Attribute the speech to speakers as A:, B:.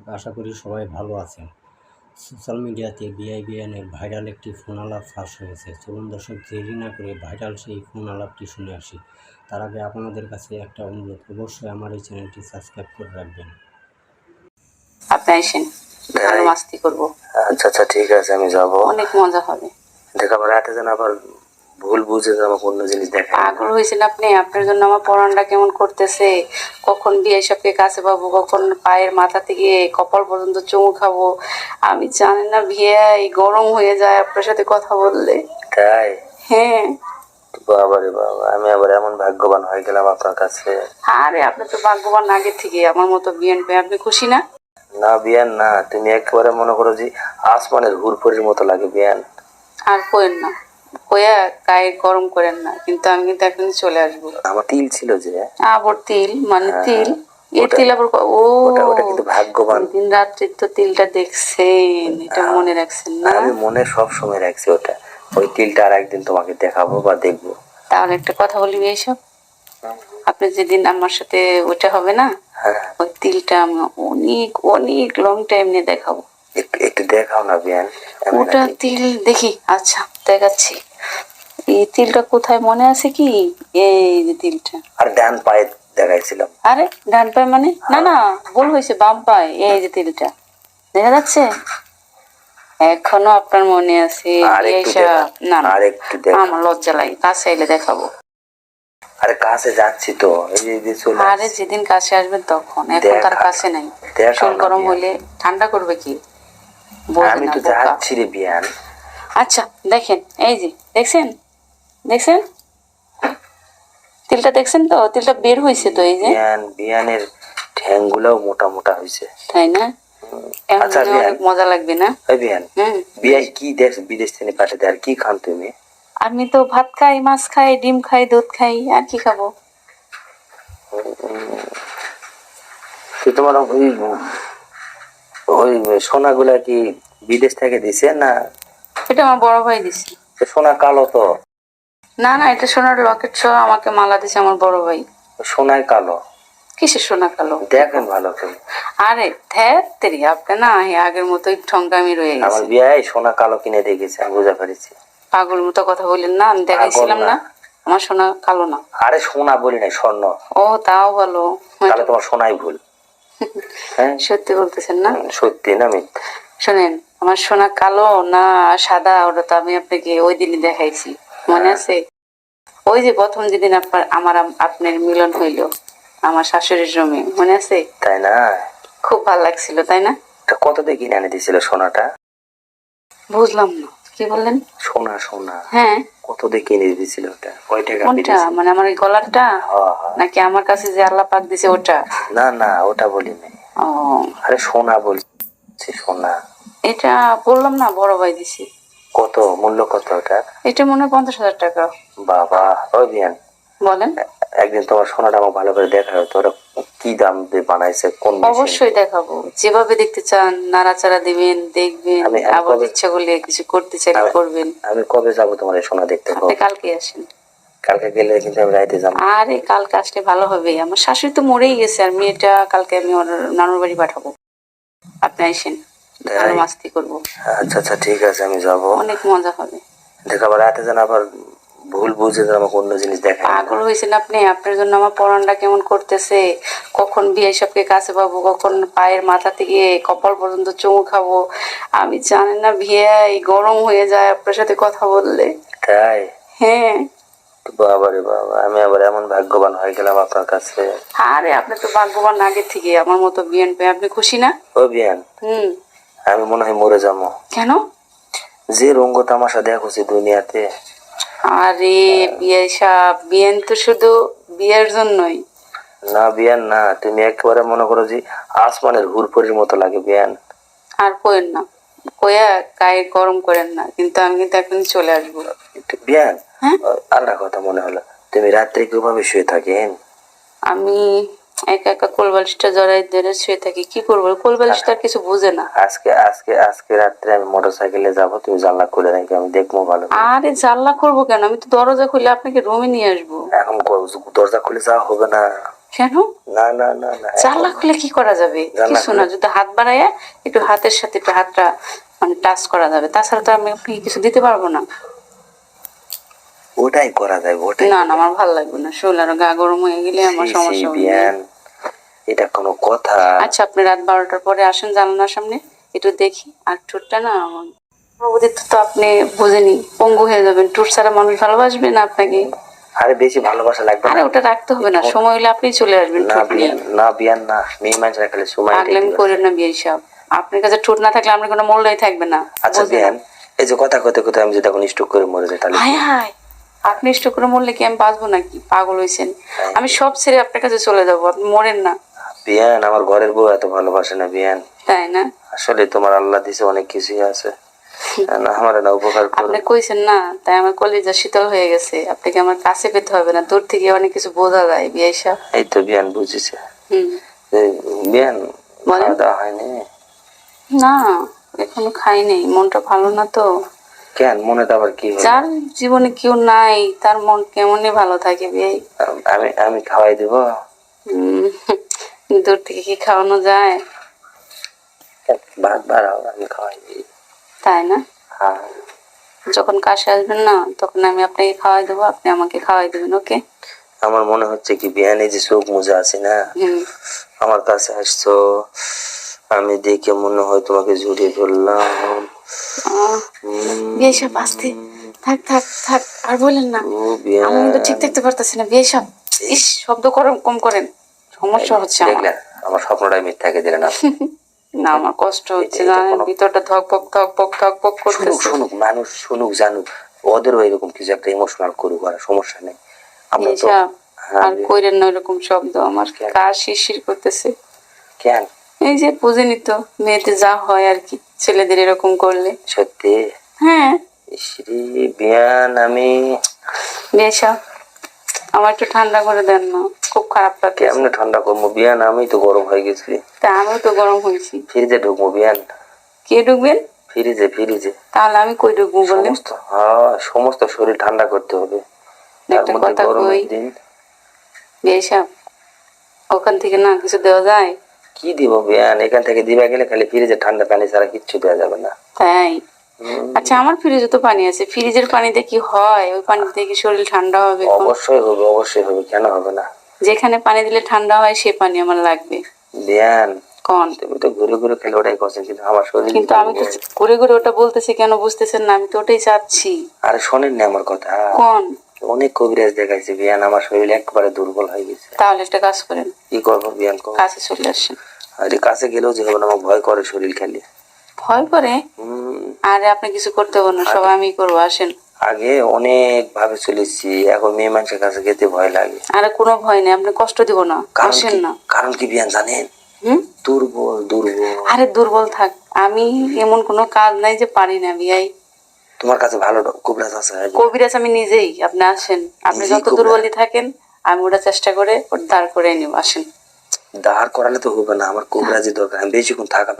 A: দর্শক আশা করি সবাই ভালো আছেন। সোশ্যাল মিডিয়াতে বিআইবিএনের ভাইরাল একটি ফোন আলাপ ফাঁস হয়েছে। চলুন দর্শক দেরি না করে ভাইরাল সেই ফোন আলাপটি শুনে আসি। তার আগে আপনাদের কাছে একটা অনুরোধ অবশ্যই আমার এই চ্যানেলটি সাবস্ক্রাইব করে রাখবেন।
B: আপনি আসেন ভালো মাস্তি করব।
C: আচ্ছা আচ্ছা ঠিক আছে আমি যাব।
B: অনেক মজা হবে।
C: দেখা আবার রাতে যেন আবার ভুল বুঝে আমাকে অন্য জিনিস দেখা
B: পাগল হয়েছেন আপনি আপনার জন্য আমার পরানটা কেমন করতেছে? কখন বিয়ে সবকে কাছে পাবো কখন পায়ের মাথা থেকে কপাল পর্যন্ত চুমু খাব? আমি জানি না বিয়ে গরম হয়ে যায় আপনার সাথে কথা বললে।
C: তাই?
B: হ্যাঁ।
C: বাবা রে বাবা আমি আবার এমন ভাগ্যবান হয়ে গেলাম আপনার কাছে।
B: আরে আপনি তো ভাগ্যবান আগে থেকে আমার মতো বিয়েন পেয়ে আপনি খুশি না?
C: না বিয়ান না তুমি একেবারে মনে করো যে আসমানের হুরপুরির মতো লাগে বিয়ান।
B: আর কোয়েন না। কয়া গায়ে গরম করেন না কিন্তু আমি কিন্তু এখন চলে আসব।
C: আমার তিল ছিল যে।
B: আবার তিল মানে তিল।
C: হ্যাঁ,
B: তিল আবার ও
C: ওটা কিন্তু ভাগ্যবান।
B: দিন রাত্রি তো তিলটা দেখছেন এটা মনে রাখছেন না?
C: আমি মনে সব সময় রাখছি ওটা। ওই তিলটা আর একদিন তোমাকে দেখাবো বা দেখব।
B: তাহলে একটা কথা বলি এইসব আপনি যেদিন আমার সাথে ওটা হবে না
C: হ্যাঁ।
B: ওই তিলটা আমি অনেক অনেক লং টাইম নিয়ে দেখাবো।
C: একটু একটু দেখাও না বিয়ান।
B: ওটা তিল দেখি আচ্ছা দেখাচ্ছি। এই তিলটা কোথায় মনে আছে কি? এই যে তিলটা।
C: আর ডান পায়ে দেখাইছিলাম।
B: আরে ডান পায়ে মানে? না না ভুল হয়েছে বাম পায়ে এই যে তিলটা। দেখা যাচ্ছে? এখনও আপনার মনে আছে না না
C: আর একটু
B: আমার লজ্জা লাগে কাছে এলে দেখাবো।
C: আরে কাছে যাচ্ছি তো
B: আরে যেদিন কাছে আসবেন তখন এখন তার কাছে নাই। শরীর গরম। হইলে ঠান্ডা করবে কি?
C: আমি তো যাচ্ছি রে বিয়ান।
B: আচ্ছা দেখেন এই যে দেখছেন? দেখছেন? তিলটা দেখছেন তো? তিলটা বের হয়েছে তো এই যে?
C: বিয়ান বিয়ানের ঠ্যাংগুলোও মোটা মোটা হয়েছে।
B: তাই না?
C: আচ্ছা, বিয়ান।
B: মজা লাগবে না?
C: ওই বিয়ান বিয়াই কি দেশ বিদেশ থেকে পাঠাতে আর কি খান তুমি?
B: আমি তো ভাত খাই মাছ খাই ডিম খাই দুধ খাই আর কি খাব?
C: তো তোমার ওই ওই সোনাগুলা কি বিদেশ থেকে দিছে না
B: এটা আমার বড় ভাই দিছে।
C: সোনা কালো তো।
B: না না এটা সোনার লকেট সহ আমাকে মালা দিছে আমার বড় ভাই।
C: সোনায় কালো।
B: কিসের সোনা কালো?
C: দেখেন ভালো করে।
B: আরে ধ্যাত তেরি আপনি না আগের মতোই ঠঙ্গামি রয়ে
C: আমার
B: গেছে
C: সোনা কালো কিনে দিয়ে গেছে আমি বুঝা পেরেছি।
B: পাগল মতো কথা বললেন না আমি দেখাইছিলাম না।
C: না।
B: আমার সোনা কালো না।
C: আরে সোনা বলি নাই স্বর্ণ।
B: ও তাও ভালো।
C: তাহলে তোমার সোনাই ভুল। হ্যাঁ?
B: সত্যি বলতেছেন না?
C: সত্যি না মিথ্যা?
B: শোনেন আমার সোনা কালো না সাদা ওটা তো আমি আপনাকে ওই দিনই দেখাইছি। মনে আছে? ওই যে প্রথম যেদিন আপনার আমার আপনার মিলন হইল আমার শাশুড়ির জমি মনে আছে?
C: তাই না?
B: খুব ভালো লাগছিল তাই না?
C: কত দিয়ে কিনে এনে দিয়েছিল সোনাটা?
B: বুঝলাম না কি বললেন?
C: সোনা সোনা।
B: হ্যাঁ।
C: কত দিয়ে কিনে দিয়েছিল ওটা? কয় টাকা
B: কোনটা? মানে আমার এই গলারটা?
C: হ্যাঁ, হ্যাঁ।
B: নাকি আমার কাছে যে আল্লাহ পাক দিছে ওটা?
C: না না ওটা বলি নাই
B: ও।
C: আরে সোনা বলছি সোনা।
B: এটা বললাম না বড় ভাই দিছি।
C: কত? মূল্য কত ওটা
B: এটা মনে হয় পঞ্চাশ হাজার টাকা।
C: বাবা ওই বিয়ান
B: বলেন।
C: একদিন তোমার সোনাটা আমাকে ভালো করে দেখা হতো কি দাম দিয়ে বানাইছে কোন
B: অবশ্যই দেখাবো। যেভাবে দেখতে চান নাড়াচাড়া দিবেন দেখবেন আবার ইচ্ছা করলে কিছু করতে চাইলে করবেন।
C: আমি কবে যাব তোমার এই সোনা দেখতে
B: আপনি কালকে আসেন।
C: কালকে গেলে কিন্তু আমি রাইতে যাব।
B: আরে কালকে আসলে ভালো হবে। আমার শাশুড়ি তো মরেই গেছে আর মেয়েটা কালকে আমি ওর নানুর বাড়ি পাঠাবো। আপনি আসেন ভালো মাস্তি করব।
C: আচ্ছা আচ্ছা ঠিক আছে আমি যাব।
B: অনেক মজা হবে।
C: দেখা আবার রাতে যেন আবার ভুল বুঝে যেন আমাকে অন্য জিনিস দেখা।
B: পাগল হয়েছেন আপনি আপনার জন্য আমার পরানটা কেমন করতেছে? কখন বিয়ে সবকে কাছে পাবো কখন পায়ের মাথা থেকে কপাল পর্যন্ত চুমু খাব? আমি জানি না বিয়ে গরম হয়ে যায় আপনার সাথে কথা বললে।
C: তাই?
B: হ্যাঁ।
C: বাবা রে বাবা আমি আবার এমন ভাগ্যবান হয়ে গেলাম আপনার কাছে।
B: আরে আপনি তো ভাগ্যবান আগে থেকে আমার মতো বিয়েন পেয়ে আপনি খুশি না?
C: ও বিয়ান
B: হুম।
C: আমি মনে হয় মরে যাব।
B: কেন?
C: যে রঙ্গ তামাশা দেখছি দুনিয়াতে।
B: আরে বিয়ে সাপ বিয়েন তো শুধু বিয়ের জন্যই।
C: না বিয়ান না তুমি একেবারে মনে করো যে আসমানের হুরপুরির মতো লাগে বিয়ান
B: আর কোয়েন না। কয়া গায়ে গরম করেন না কিন্তু আমি কিন্তু এখন চলে আসব।
C: বিয়ান
B: হ্যাঁ?
C: আল্লাহ কথা মনে হলো। তুমি রাত্রে কীভাবে শুয়ে থাকেন।
B: আমি একা একা কোলবালিশটা জড়াই ধরে শুয়ে থাকি কি করব? কোলবালিশটা আর কিছু বুঝে না।
C: আজকে আজকে আজকে রাত্রে আমি মোটর সাইকেলে যাব তুমি জানলা খুলে রাখি আমি দেখব ভালো
B: আরে জানলা করব কেন? আমি তো দরজা খুলে আপনাকে রুমে নিয়ে আসব।
C: এখন দরজা খুলে যাওয়া হবে না।
B: কেন?
C: না না না না
B: জানলা খুলে কি করা যাবে? কিছু না যদি হাত বাড়াইয়া একটু হাতের সাথে একটু হাতটা মানে টাচ করা যাবে। তাছাড়া তো আমি আপনাকে কিছু দিতে পারব না।
C: ওটাই করা যায় ওটাই।
B: না না আমার ভালো লাগবে না। শরীর আরও গা গরম হয়ে গেলে আমার সমস্যা হবে।
C: এটা কোনো কথা।
B: আচ্ছা আপনি রাত বারোটার পরে আসেন জানালার সামনে একটু দেখি। আর ঠোঁটটা না আমার তো আপনি বোঝেনি পঙ্গু হয়ে যাবেন। টুর ছাড়া মানুষ ভালোবাসবে না আপনাকে?
C: আরে বেশি ভালোবাসা লাগবে
B: আরে ওটা রাখতে হবে না। সময় হলে আপনি চলে আসবেন
C: না বিয়ান না বিয়ান না। মেয়ে মানুষরা খালি সময়
B: না বিয়ে সব আপনার কাছে ঠোঁট না থাকলে আপনার কোনো মূল্যই থাকবে না।
C: আচ্ছা? বিয়ান এই যে কথা কতে কতে আমি যদি এখন স্টক করে মরে যাই তাহলে
B: হায় হায়! আপনি ইষ্ট করে মরলে কি আমি বাঁচবো নাকি? পাগল হয়েছেন
C: হ্যাঁ।
B: আমি সব ছেড়ে আপনার কাছে চলে যাব। আপনি মরেন না।
C: বিয়ান আমার ঘরের বউ এত ভালোবাসে না বিয়ান
B: তাই না?
C: আসলে তোমার আল্লাহ দিছে অনেক কিছুই আছে। না আমার না উপকার
B: আপনি কইছেন না তাই আমার কলিজা শীতল হয়ে গেছে। আপনাকে আমার কাছে পেতে হবে না। দূর থেকে অনেক কিছু বোঝা যায় বিয়ে সব
C: এই তো বিয়ান বুঝেছে।
B: হুম।
C: এই বিয়ান খাওয়া দাওয়া হয়নি?
B: না এখনও খাই নেই মনটা ভালো না তো।
C: কেন? মনে তো আবার কি
B: যার জীবনে কেউ নাই তার মন কেমনই ভালো থাকে
C: আমি আমি খাওয়াই দেব।
B: হুম, দূর থেকে কি খাওয়ানো যায়?
C: ভাত বাড়াও আমি খাওয়াই
B: তাই না?
C: হ্যাঁ।
B: যখন কাশে আসবেন না তখন আমি আপনাকে খাওয়াই দেবো আপনি আমাকে খাওয়াই দেবেন ওকে?
C: আমার মনে হচ্ছে কি বিয়ানে যে চোখ মুজা আছে না? আমার কাছে আসছো আমি দেখে মনে হয় তোমাকে জড়িয়ে ধরলাম
B: আহ, বিয়ে সব আসতে। থাক থাক থাক আর বলেন না। আমি কিন্তু ঠিক থাকতে পারতেছি না বিয়ে সব ইস শব্দ করেন কম করেন। সমস্যা হচ্ছে
C: দেখলেন আমার স্বপ্নটাই মিথ্যাকে দিলেন।
B: না আমার কষ্ট হচ্ছে
C: কোনো-
B: ভিতরটা ধকপক ধকপক ধকপক
C: শুনুক মানুষ শুনুক জানুক। ওদেরও এরকম কিছু একটা ইমোশনাল করুক আর সমস্যা নেই। আমরা তো হ্যাঁ,
B: আর কইরেন না এরকম শব্দ আমার? গা শিরশির করতেছে।
C: কেন?
B: এই যে বুঝেনি তো মেয়েতে যা হয় আর কি ছেলেদের এরকম করলে।
C: সত্যি?
B: হ্যাঁ।
C: শ্রী বিয়ান আমি
B: বেশা আমার একটু ঠান্ডা করে দেন না খুব খারাপ লাগে
C: কেমনে ঠান্ডা করব? বিয়ান আমি তো গরম হয়ে গেছি।
B: তা আমিও তো গরম হয়েছি।
C: ফ্রিজে ঢুকবো বিয়ান?
B: কে ঢুকবেন?
C: ফ্রিজে ফ্রিজে।
B: তাহলে আমি কই ঢুকবো বললেন
C: সমস্ত হ্যাঁ সমস্ত শরীর ঠান্ডা করতে হবে। তার
B: একটা
C: মধ্যে
B: কথা
C: গরমের দিন।
B: বেশা ওখান থেকে না কিছু দেওয়া যায়?
C: কি দিব বিয়ান? এখান থেকে দিবা গেলে খালি ফ্রিজে ঠান্ডা পানি ছাড়া কিচ্ছু দেওয়া যাবে না।
B: তাই? আচ্ছা আমার ফ্রিজে তো পানি আছে। ফ্রিজের পানিতে কি হয়? ওই পানিতে কি শরীর ঠান্ডা হবে
C: অবশ্যই হবে অবশ্যই হবে কেন হবে না?
B: যেখানে পানি দিলে ঠান্ডা হয় সে পানি আমার লাগবে।
C: বিয়ান
B: কন?
C: তুমি তো ঘুরে ঘুরে খেলে ওটাই করছেন কিন্তু আমার শরীর
B: কিন্তু আমি তো ঘুরে ঘুরে ওটা বলতেছি কেন বুঝতেছেন না? আমি তো ওটাই চাচ্ছি।
C: আরে শোনেন না আমার কথা?
B: কোন?
C: অনেক কবিরাজ দেখাইছে বিয়ান আমার শরীর একবারে দুর্বল হয়ে গেছে।
B: তাহলে একটা কাজ করেন।
C: কি করব বিয়ান
B: কাছে চলে আসেন।
C: আরে কাছে গেলেও যে হবে না আমার ভয় করে শরীর খেলে।
B: ভয় করে?
C: হুম,
B: আরে আপনি কিছু করতে পারেন না সব আমি করব আসেন।
C: আগে অনেক ভাবে চলেছি এখন মেয়ে মানুষের কাছে যেতে ভয় লাগে।
B: আরে কোনো ভয় নেই আপনি কষ্ট দিব না আসেন না।
C: কারণ কি বিয়ান জানেন? দুর্বল দুর্বল।
B: আরে দুর্বল থাক আমি এমন কোনো কাজ নাই যে পারি না বিয়াই।
C: তোমার কাছে ভালো কবিরাজ আছে
B: কবিরাজ আমি নিজেই আপনি আসেন। আপনি যত? দুর্বলই থাকেন আমি ওটা চেষ্টা করে ওর দাঁড় করে নিব আসেন।
C: দাঁড় করালে তো হবে না আমার কবিরাজি দরকার আমি বেশিক্ষণ থাকা